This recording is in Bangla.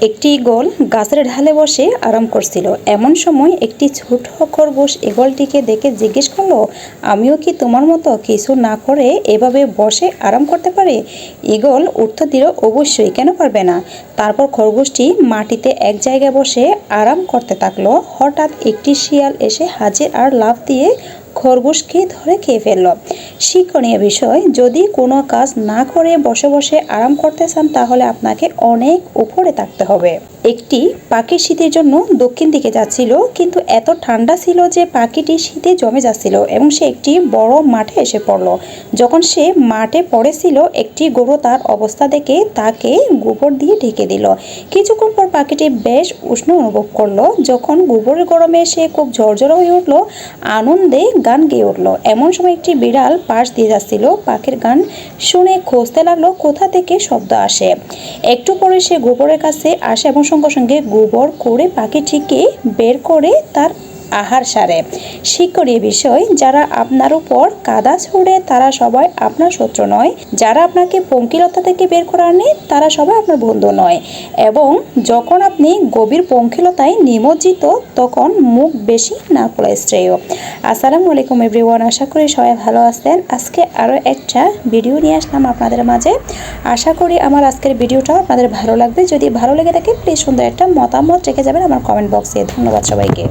একটি ঈগল গাছের ঢালে বসে আরাম করছিল। এমন সময় একটি ছোট খরগোশ ঈগলটিকে দেখে জিজ্ঞেস করল, আমিও কি তোমার মতো কিছু না করে এভাবে বসে আরাম করতে পারি? ঈগল উত্তর দিল, অবশ্যই, কেন পারবে না? তারপর খরগোশটি মাটিতে এক জায়গায় বসে আরাম করতে থাকল। হঠাৎ একটি শিয়াল এসে হাজির আর লাফ দিয়ে খরগোশকে ধরে খেয়ে ফেলল। শিক্ষণীয় বিষয়, যদি কোনো কাজ না করে বসে বসে আরাম করতে চান, তাহলে আপনাকে অনেক উপরে থাকতে হবে। একটি পাখি শীতের জন্য দক্ষিণ দিকে যাচ্ছিল, কিন্তু এত ঠান্ডা ছিল যে পাখিটি শীতে জমে যাচ্ছিল এবং সে একটি বড় মাঠে এসে পড়ল। যখন সে মাঠে পড়েছিল, একটি গরু তার অবস্থা দেখে তাকে গোবর দিয়ে ঢেকে দিল। কিছুক্ষণ পর পাখিটি বেশ উষ্ণ অনুভব করল। যখন গোবরের গরমে সে খুব ঝরঝরে হয়ে উঠল, আনন্দে গান গেয়ে উঠল। এমন সময় একটি বিড়াল পাশ দিয়ে যাচ্ছিল। পাখির গান শুনে খুঁজতে লাগল কোথা থেকে শব্দ আসে। একটু পরে সে গোবরের কাছে আসে এবং সঙ্গে সঙ্গে গোবর করে পাখিটিকে বের করে তার আহার সারে। শিক্ষণীয় বিষয়, যারা আপনার উপর কাদা ছড়ে তারা সবাই আপনার শত্রু নয়। যারা আপনাকে পঙ্কিলতা থেকে বের করে আনে, তারা সবাই আপনার বন্ধু নয়। এবং যখন আপনি গভীর পঙ্কিলতায় নিমজ্জিত, তখন মুখ বেশি না খোলা শ্রেয়। আসসালামু আলাইকুম এভরিওয়ান, আশা করি সবাই ভালো আছেন। আজকে আরও একটা ভিডিও নিয়ে আসলাম আপনাদের মাঝে। আশা করি আমার আজকের ভিডিওটা আপনাদের ভালো লাগবে। যদি ভালো লেগে থাকে প্লিজ সুন্দর একটা মতামত রেখে যাবেন আমার কমেন্ট বক্সে ধন্যবাদ সবাইকে।